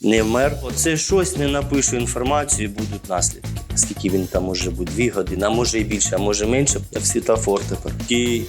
не вмер. Оце щось не напишу інформацію, будуть наслідки. Скільки він там може бути? Дві години, а може і більше, а може менше, як світофор тепер. І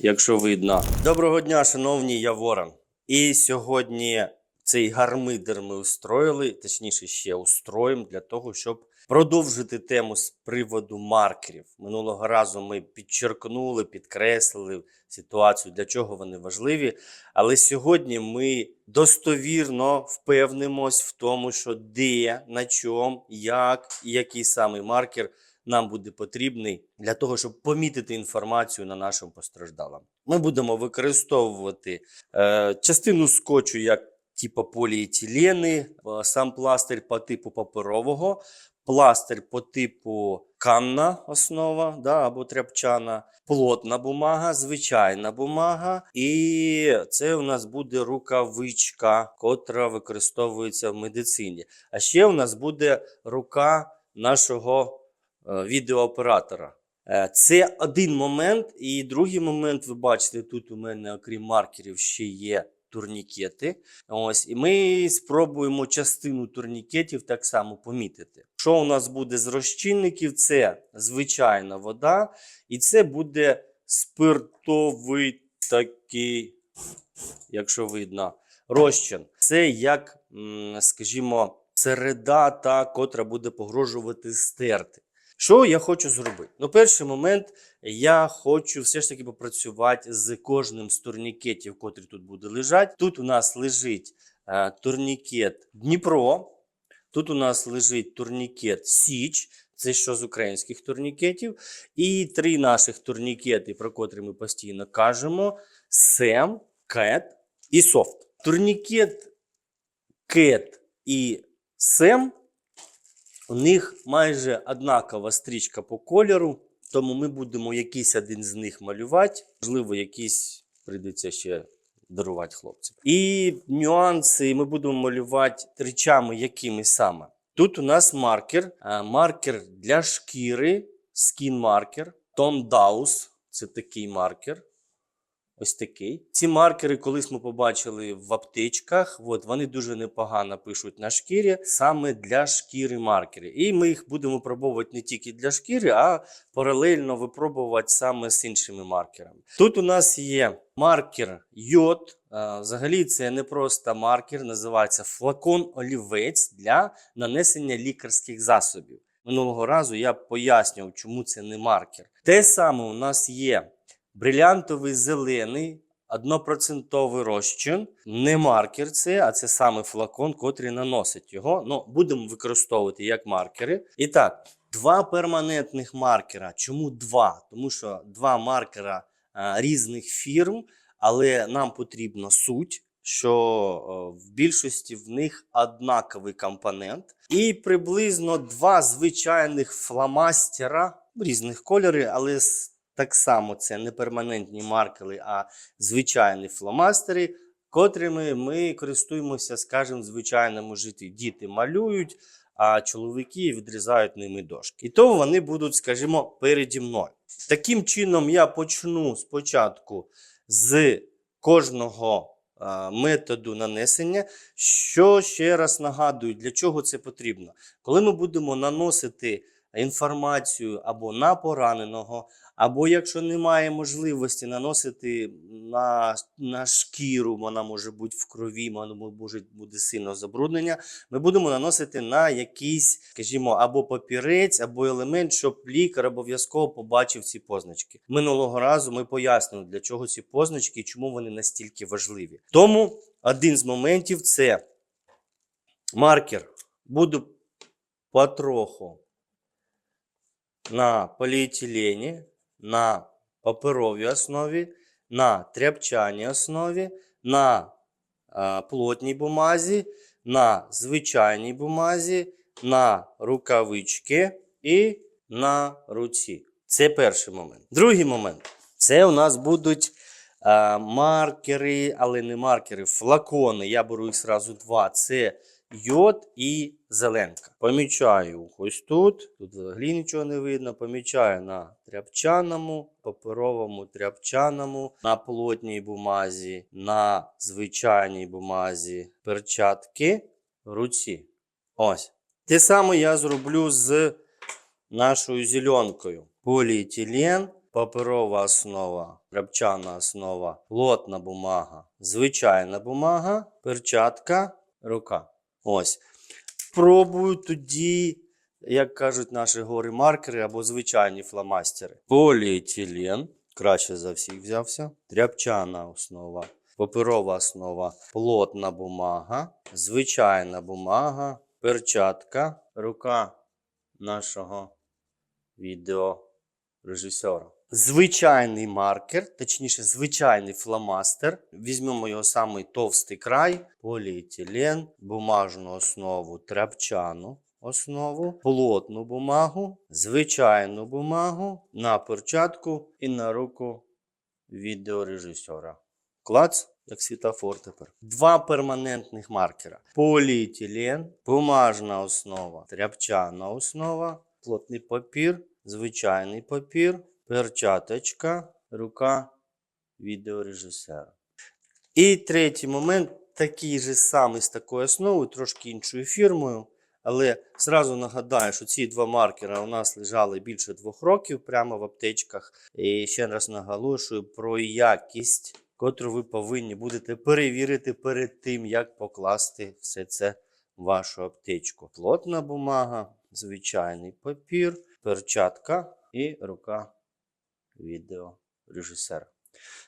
якщо видно. Доброго дня, шановні, я Ворон. І сьогодні цей гармидер ми устроїли, точніше, ще устроїмо для того, щоб продовжити тему з приводу маркерів. Минулого разу ми підчеркнули, підкреслили ситуацію, для чого вони важливі. Але сьогодні ми достовірно впевнимось в тому, що де, на чому, як і який саме маркер нам буде потрібний для того, щоб помітити інформацію на нашому постраждалому. Ми будемо використовувати е, частину скотчу як типу поліетилени, е, сам пластир по типу паперового, пластир по типу камна основа да, або тряпчана, плотна бумага, звичайна бумага. І це у нас буде рукавичка, котра використовується в медицині. А ще у нас буде рука нашого е, відеооператора. Е, Це один момент. І другий момент, ви бачите, тут у мене, окрім маркерів, ще є турнікети. Ось, і ми спробуємо частину турнікетів так само помітити. Що у нас буде з розчинників? Це звичайна вода, і це буде спиртовий такий, якщо видно, розчин. Це як, скажімо, середа, та, котра буде погрожувати стерти. Що я хочу зробити? Ну, перший момент, я хочу все ж таки попрацювати з кожним з турнікетів, котрі тут буде лежати. Тут у нас лежить е, турнікет Дніпро, тут у нас лежить турнікет Січ, це що з українських турнікетів. І три наших турнікети, про котрі ми постійно кажемо: Сем, Кет і Софт. Турнікет Кет і Сем. У них майже однакова стрічка по кольору, тому ми будемо якийсь один з них малювати. Можливо, якийсь прийдеться ще дарувати хлопцям. І нюанси ми будемо малювати речами, якими саме. Тут у нас маркер, маркер для шкіри, скін-маркер, Тон Даус це такий маркер. Ось такий. Ці маркери колись ми побачили в аптечках. От, вони дуже непогано пишуть на шкірі, саме для шкіри маркери. І ми їх будемо пробувати не тільки для шкіри, а паралельно випробувати саме з іншими маркерами. Тут у нас є маркер йод. Взагалі, це не просто маркер, називається флакон олівець для нанесення лікарських засобів. Минулого разу я пояснював, чому це не маркер. Те саме у нас є брилянтовий зелений, однопроцентовий розчин. Не маркер це, а це саме флакон, котрий наносить його. Ну, будемо використовувати як маркери. І так, два перманентних маркера. Чому два? Тому що два маркера а, різних фірм, але нам потрібна суть. Що в більшості в них однаковий компонент, і приблизно два звичайних фломастера різних кольорів, але з так само це не перманентні маркери, а звичайні фломастери, котрими ми користуємося, скажімо, в звичайному житті. Діти малюють, а чоловіки відрізають ними дошки. І то вони будуть, скажімо, переді мною. Таким чином, я почну спочатку з кожного методу нанесення. Що ще раз нагадую, для чого це потрібно? Коли ми будемо наносити інформацію або на пораненого, або якщо немає можливості наносити на, на шкіру, вона може бути в крові, може бути сильно забруднення. Ми будемо наносити на якийсь, скажімо, або папірець, або елемент, щоб лікар обов'язково побачив ці позначки. Минулого разу ми пояснили, для чого ці позначки і чому вони настільки важливі. Тому один з моментів це маркер. Буду потроху на поліетилені, на паперовій основі, на тряпчаній основі, на е, плотній бумазі, на звичайній бумазі, на рукавички і на руці. Це перший момент. Другий момент це у нас будуть е, маркери, але не маркери, флакони. Я беру їх зразу два. Це йод і зеленка. Помічаю ось тут. Тут взагалі нічого не видно. Помічаю на тряпчаному, паперовому тряпчаному, на плотній бумазі, на звичайній бумазі перчатки. руці. Ось. Те саме я зроблю з нашою зеленкою. Поліетилен, паперова основа, рябчана основа, плотна бумага, звичайна бумага, перчатка, рука. Ось. Пробую тоді, як кажуть наші гори маркери або звичайні фломастери. Поліетилен, краще за всіх взявся. Тряпчана основа, паперова основа, плотна бумага, звичайна бумага, перчатка, рука нашого відеорежисера. Звичайний маркер, точніше, звичайний фломастер. Візьмемо його самий товстий край, поліетилен, бумажну основу, тряпчану основу, плотну бумагу, звичайну бумагу на перчатку і на руку відеорежисера. Клац, як світофор тепер. Два перманентних маркера: поліетилен, бумажна основа, тряпчана основа, плотний папір, звичайний папір, перчаточка, рука відеорежисера. І третій момент такий же самий з такою основою, трошки іншою фірмою. Але зразу нагадаю, що ці два маркера у нас лежали більше двох років прямо в аптечках. І ще раз наголошую про якість, котру ви повинні будете перевірити перед тим, як покласти все це в вашу аптечку. Плотна бумага, звичайний папір, перчатка і рука відеорежисера.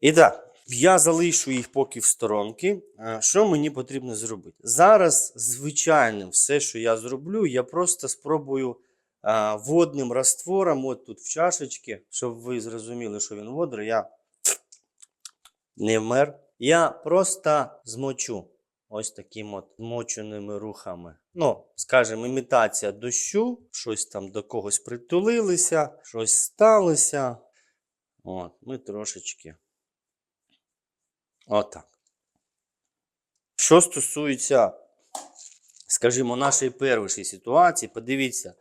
І так, я залишу їх поки в сторонки. Е, Що мені потрібно зробити? Зараз, звичайно, все, що я зроблю, я просто спробую водним раствором, от тут в чашечці, щоб ви зрозуміли, що він водор, я не вмер. Я просто змочу ось таким от змоченими рухами. Ну, скажімо, імітація дощу, щось там до когось притулилися, щось сталося. От, ми трошечки. Отак. Що стосується, скажімо, нашої першої ситуації, подивіться,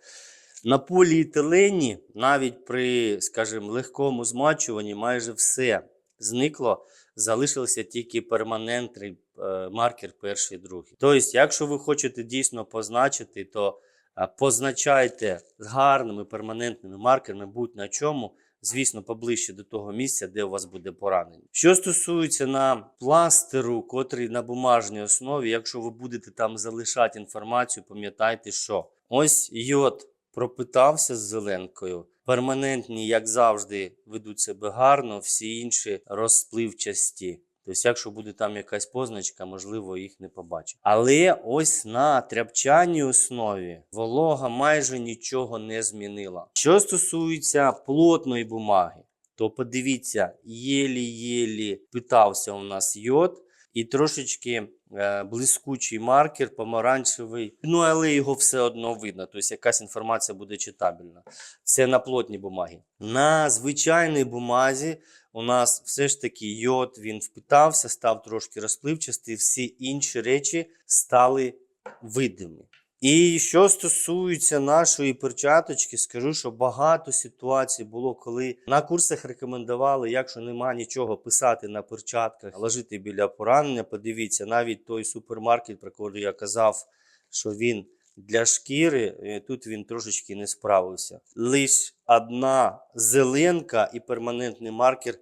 на поліетилені, навіть при, скажімо, легкому змачуванні, майже все зникло, залишився тільки перманентний е, маркер перший і другий. Тобто, якщо ви хочете дійсно позначити, то е, позначайте з гарними перманентними маркерами будь-на чому. Звісно, поближче до того місця, де у вас буде поранення. Що стосується на пластеру, котрий на бумажній основі, якщо ви будете там залишати інформацію, пам'ятайте, що ось йод пропитався з зеленкою. Перманентні, як завжди, ведуть себе гарно, всі інші розпливчасті. Тобто, якщо буде там якась позначка, можливо, їх не побачить. Але ось на тряпчаній основі волога майже нічого не змінила. Що стосується плотної бумаги, то подивіться, єлі-єлі питався у нас йод, і трошечки е, блискучий маркер, помаранчевий. Ну, але його все одно видно. Тобто якась інформація буде читабельна. Це на плотній бумагі. На звичайній бумазі у нас все ж таки йод він впитався, став трошки розпливчастий, всі інші речі стали видимі. І що стосується нашої перчаточки, скажу, що багато ситуацій було, коли на курсах рекомендували, якщо нема нічого писати на перчатках, ложити біля поранення. Подивіться, навіть той супермаркет, про який я казав, що він для шкіри, е, тут він трошечки не справився. Лиш одна зеленка і перманентний маркер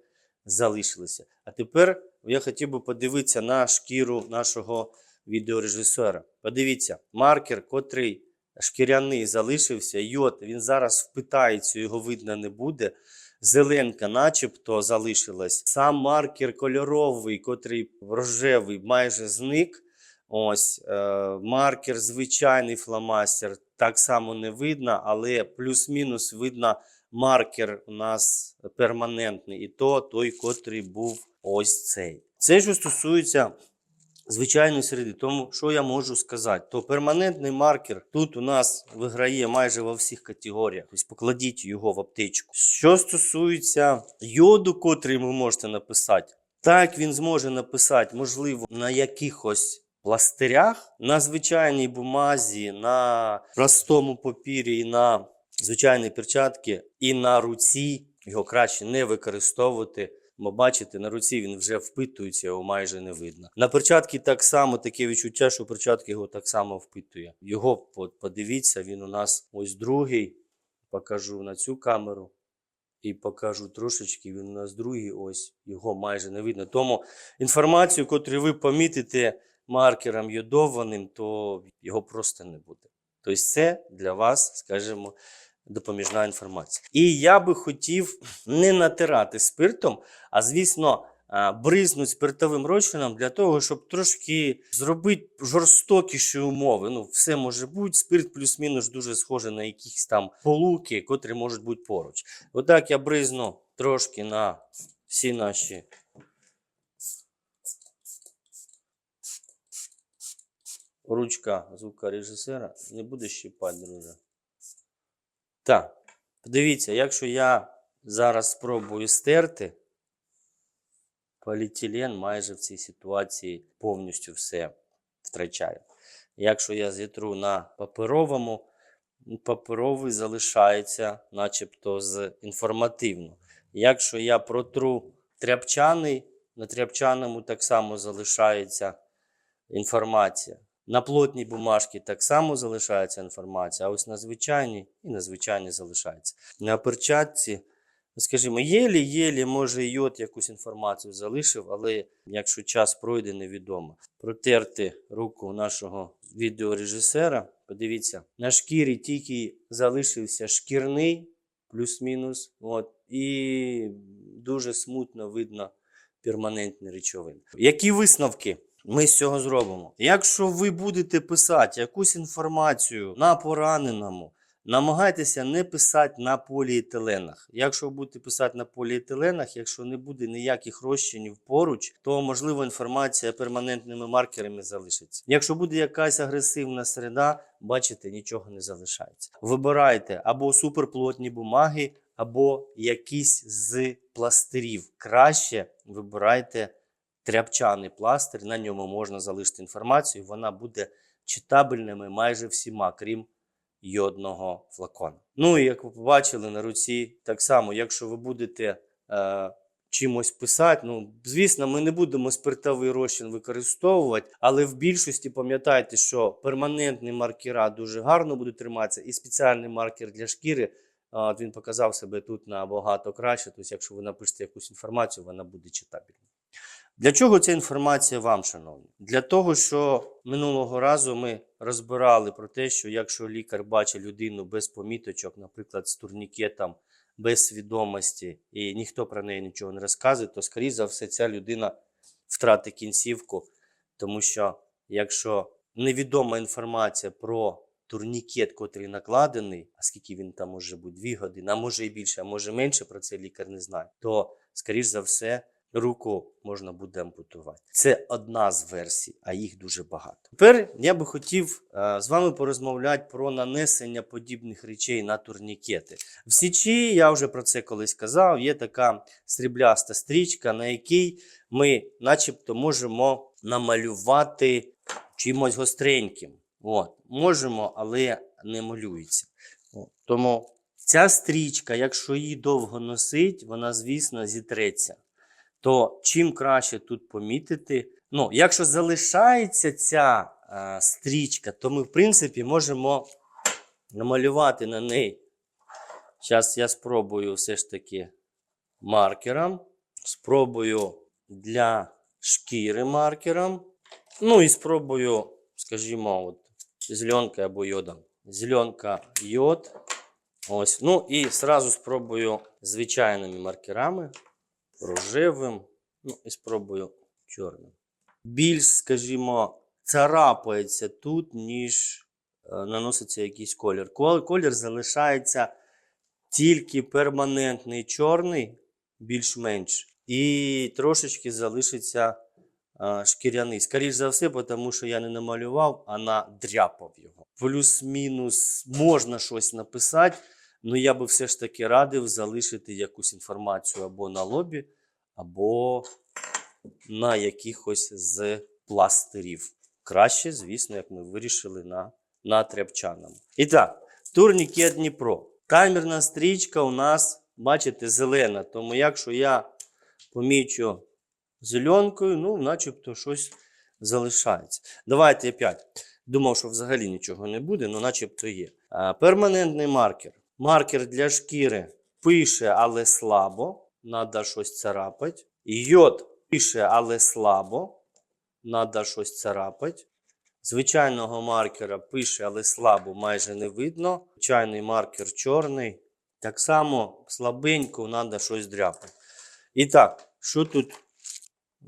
залишилися. А тепер я хотів би подивитися на шкіру нашого відеорежисера. Подивіться, маркер, котрий шкіряний залишився, йод, він зараз впитається, його видно не буде. Зеленка, начебто, залишилась. Сам маркер кольоровий, котрий рожевий, майже зник. Ось е, маркер, звичайний фломастер, так само не видно, але плюс-мінус видно маркер у нас перманентний. І то той, котрий був ось цей. Це що стосується звичайної середи. Тому що я можу сказати, то перманентний маркер тут у нас виграє майже во всіх категоріях. Тобто покладіть його в аптечку. Що стосується йоду, котрий ви можете написати, так він зможе написати, можливо, на якихось. Пластирях на звичайній бумазі, на простому папірі, на звичайній перчатці і на руці його краще не використовувати Бо бачите, на руці він вже впитується, його майже не видно. На перчатки так само таке відчуття, що перчатки його так само впитує. Його подивіться, він у нас ось другий. Покажу на цю камеру і покажу трошечки. Він у нас другий, ось його майже не видно. Тому інформацію, яку ви помітите маркером йодованим, то його просто не буде. Тобто, це для вас, скажімо, допоміжна інформація. І я би хотів не натирати спиртом, а звісно, бризнуть спиртовим розчином для того, щоб трошки зробити жорстокіші умови. Ну, все може бути. Спирт плюс-мінус дуже схожий на якісь там полуки, котрі можуть бути поруч. Отак я бризну трошки на всі наші. Ручка звукорежисера не буде щипати, друже. Так, подивіться, якщо я зараз спробую стерти, поліетилен майже в цій ситуації повністю все втрачає. Якщо я зітру на паперовому, паперовий залишається начебто з інформативно. Якщо я протру тряпчаний, на тряпчаному так само залишається інформація. На плотній бумажці так само залишається інформація, а ось на звичайній і на звичайній залишається. На перчатці, ну, скажімо, єлі-єлі, може, йод якусь інформацію залишив, але якщо час пройде, невідомо. Протерти руку нашого відеорежисера. Подивіться, на шкірі тільки залишився шкірний, плюс-мінус. От, і дуже смутно видно перманентні речовини. Які висновки? Ми з цього зробимо. Якщо ви будете писати якусь інформацію на пораненому, намагайтеся не писати на поліетиленах. Якщо ви будете писати на поліетиленах, якщо не буде ніяких розчинів поруч, то можливо інформація перманентними маркерами залишиться. Якщо буде якась агресивна середа, бачите, нічого не залишається. Вибирайте або суперплотні бумаги, або якісь з пластирів. Краще вибирайте тряпчаний пластир, на ньому можна залишити інформацію, вона буде читабельними майже всіма, крім йодного флакона. Ну і як ви побачили на руці, так само, якщо ви будете е, чимось писати, ну звісно, ми не будемо спиртовий розчин використовувати, але в більшості пам'ятайте, що перманентні маркера дуже гарно будуть триматися, і спеціальний маркер для шкіри. От він показав себе тут набагато краще. Тобто, якщо ви напишете якусь інформацію, вона буде читабельна. Для чого ця інформація вам, шановні? Для того, що минулого разу ми розбирали про те, що якщо лікар бачить людину без поміточок, наприклад, з турнікетом, без свідомості, і ніхто про неї нічого не розказує, то, скоріше за все, ця людина втратить кінцівку. Тому що якщо невідома інформація про турнікет, котрий накладений, а скільки він там може бути, дві години, а може і більше, а може менше, про це лікар не знає, то, скоріш за все, руку можна буде ампутувати. Це одна з версій, а їх дуже багато. Тепер я би хотів е, з вами порозмовляти про нанесення подібних речей на турнікети. В Січі, я вже про це колись казав, є така срібляста стрічка, на якій ми, начебто, можемо намалювати чимось гостреньким. От, можемо, але не малюється. От, тому ця стрічка, якщо її довго носить, вона, звісно, зітреться то чим краще тут помітити. Ну, якщо залишається ця е, стрічка, то ми, в принципі, можемо намалювати на неї. Зараз я спробую все ж таки маркером. Спробую для шкіри маркером. Ну і спробую, скажімо, от, зеленка або йодом. Зеленка йод. Ось. Ну і зразу спробую звичайними маркерами рожевим, ну і спробую чорним. Більш, скажімо, царапається тут, ніж е, наноситься якийсь колір. Колір залишається тільки перманентний чорний, більш-менш, і трошечки залишиться е, шкіряний. Скоріше за все, тому що я не намалював, а надряпав його. Плюс-мінус можна щось написати. Ну, я би все ж таки радив залишити якусь інформацію або на лобі, або на якихось з пластирів. Краще, звісно, як ми вирішили на, на тряпчаному. І так, турнікет Дніпро. Таймерна стрічка у нас, бачите, зелена. Тому якщо я помічу зеленкою, ну, начебто щось залишається. Давайте опять. Думав, що взагалі нічого не буде, але начебто є. Перманентний маркер. Маркер для шкіри пише, але слабо. Надо щось царапати. Йод пише, але слабо. Надо щось царапати. Звичайного маркера пише, але слабо, майже не видно. Звичайний маркер чорний. Так само слабенько треба щось дряпати. І так, що тут,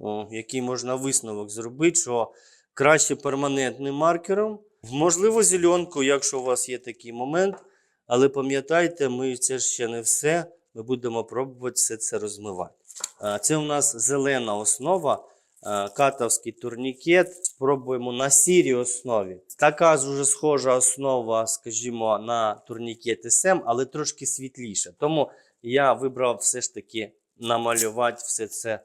о, який можна висновок зробити, що краще перманентним маркером. Можливо, зеленку, якщо у вас є такий момент. Але пам'ятайте, ми це ще не все. Ми будемо пробувати все це розмивати. Це у нас зелена основа, катовський турнікет. Спробуємо на сірій основі. Така ж уже схожа основа, скажімо, на турнікет СМ, але трошки світліша. Тому я вибрав все ж таки намалювати все це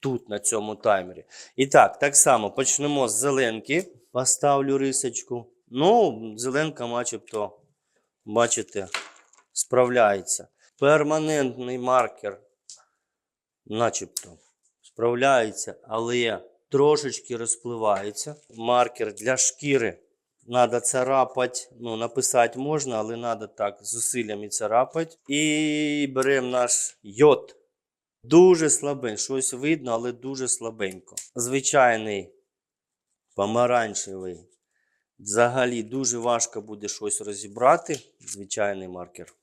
тут, на цьому таймері. І так, так само почнемо з зеленки. Поставлю рисочку. Ну, зеленка, начебто, бачите, справляється. Перманентний маркер, начебто, справляється, але трошечки розпливається. Маркер для шкіри. Надо царапати, ну, написати можна, але треба так з зусиллями царапати. І беремо наш йод. Дуже слабенько. Щось видно, але дуже слабенько. Звичайний помаранчевий. Взагалі дуже важко буде щось розібрати. Звичайний маркер.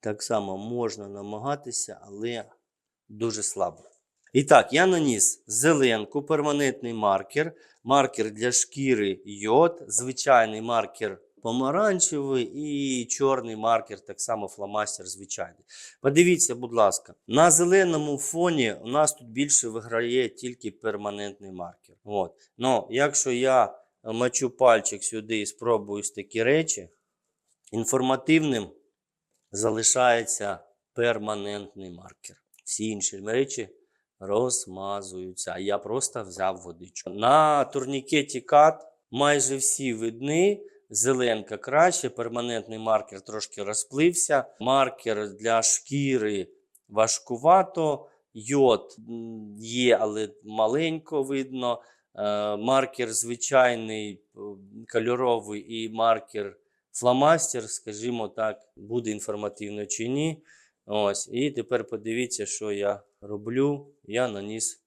Так само можна намагатися, але дуже слабо. І так, я наніс зеленку, перманентний маркер, маркер для шкіри йод, звичайний маркер помаранчевий і чорний маркер, так само фломастер звичайний. Подивіться, будь ласка, на зеленому фоні у нас тут більше виграє тільки перманентний маркер. От. Ну, якщо я мочу пальчик сюди і спробую такі речі, інформативним залишається перманентний маркер. Всі інші речі розмазуються. Я просто взяв водичку. На турнікеті кат майже всі видні. Зеленка краще, перманентний маркер трошки розплився. Маркер для шкіри важкувато. Йод є, але маленько видно. Е, Маркер звичайний е, кольоровий і маркер фломастер, скажімо так, буде інформативно чи ні. Ось. І тепер подивіться, що я роблю. Я наніс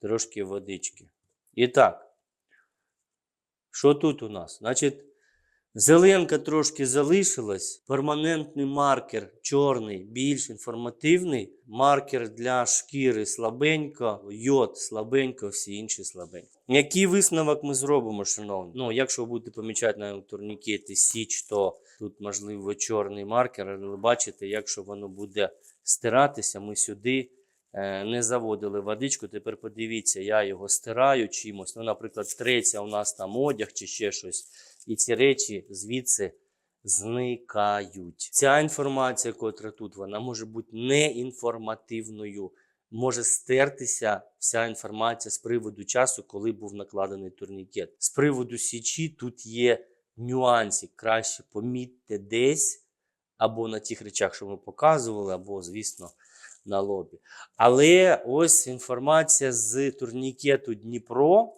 трошки водички. І так, що тут у нас? Значить, зеленка трошки залишилась. Перманентний маркер чорний, більш інформативний. Маркер для шкіри слабенько, йод слабенько, всі інші слабенько. Який висновок ми зробимо, шановні? Ну, якщо ви будете помічати на турнікеті Січ, то тут можливо чорний маркер, але бачите, якщо воно буде стиратися, ми сюди е, не заводили водичку. Тепер подивіться, я його стираю чимось. Ну, наприклад, треться у нас там одяг чи ще щось. І ці речі звідси зникають. Ця інформація, котра тут, вона може бути неінформативною. Може стертися вся інформація з приводу часу, коли був накладений турнікет. З приводу січі тут є нюанси. Краще помітьте десь або на тих речах, що ми показували, або, звісно, на лобі. Але ось інформація з турнікету Дніпро.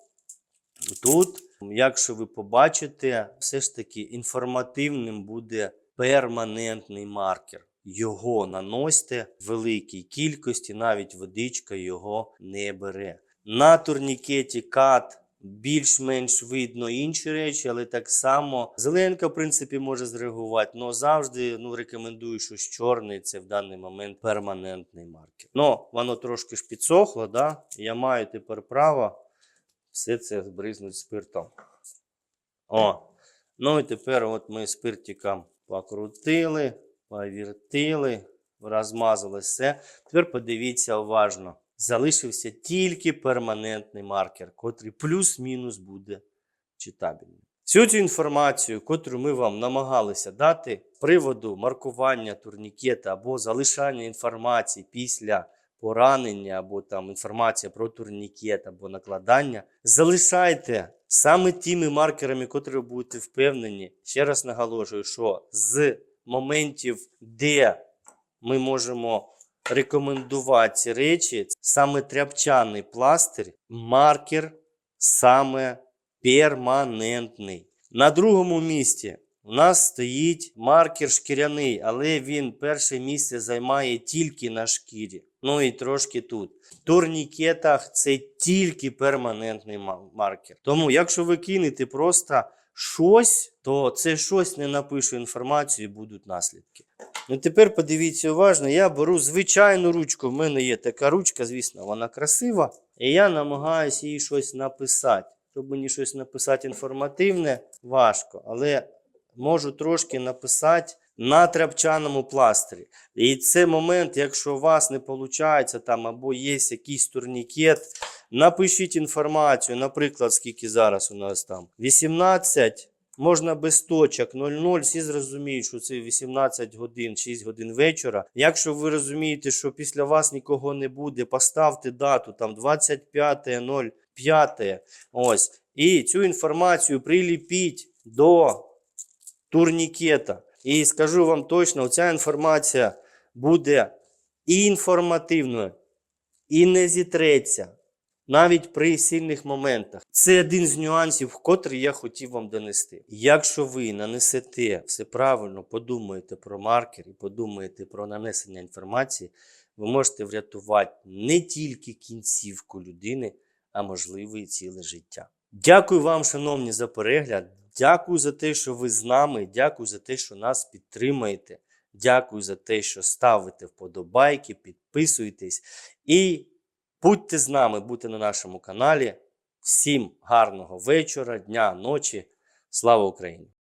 Тут, якщо ви побачите, все ж таки інформативним буде перманентний маркер. Його наносьте в великій кількості, навіть водичка його не бере. На турнікеті кат більш-менш видно інші речі, але так само зеленка, в принципі, може зреагувати. але завжди ну, рекомендую, що чорний це в даний момент перманентний маркер. Ну, воно трошки ж підсохло, да? я маю тепер право все це збризнути спиртом. О, ну і тепер от ми спиртиком покрутили, повертили, розмазали все. Тепер подивіться уважно. Залишився тільки перманентний маркер, котрий плюс-мінус буде читабельним. Всю цю інформацію, котру ми вам намагалися дати приводу маркування турнікета або залишання інформації після поранення, або там інформація про турнікет або накладання, залишайте саме тими маркерами, котрі ви будете впевнені. Ще раз наголошую, що з моментів, де ми можемо рекомендувати ці речі. Саме тряпчаний пластир, маркер саме перманентний. На другому місці у нас стоїть маркер шкіряний, але він перше місце займає тільки на шкірі. Ну і трошки тут. В турнікетах це тільки перманентний маркер. Тому, якщо ви кинете просто щось, то це щось не напишу інформацію і будуть наслідки. Ну тепер подивіться уважно, я беру звичайну ручку. В мене є така ручка, звісно, вона красива. І я намагаюся їй щось написати. Щоб мені щось написати інформативне, важко, але можу трошки написати на тряпчаному пластирі. І це момент, якщо у вас не виходить там або є якийсь турнікет, напишіть інформацію, наприклад, скільки зараз у нас там 18. Можна без точок 00, всі зрозуміють, що це 18 годин, 6 годин вечора. Якщо ви розумієте, що після вас нікого не буде, поставте дату там 25.05. Ось. І цю інформацію приліпіть до турнікета. І скажу вам точно, ця інформація буде і інформативною, і не зітреться навіть при сильних моментах. Це один з нюансів, котрий я хотів вам донести. Якщо ви нанесете все правильно, подумаєте про маркер і подумаєте про нанесення інформації, ви можете врятувати не тільки кінцівку людини, а можливо ціле життя. Дякую вам, шановні, за перегляд. Дякую за те, що ви з нами. Дякую за те, що нас підтримуєте. Дякую за те, що ставите вподобайки, підписуєтесь і будьте з нами, будьте на нашому каналі. Всім гарного вечора, дня, ночі. Слава Україні!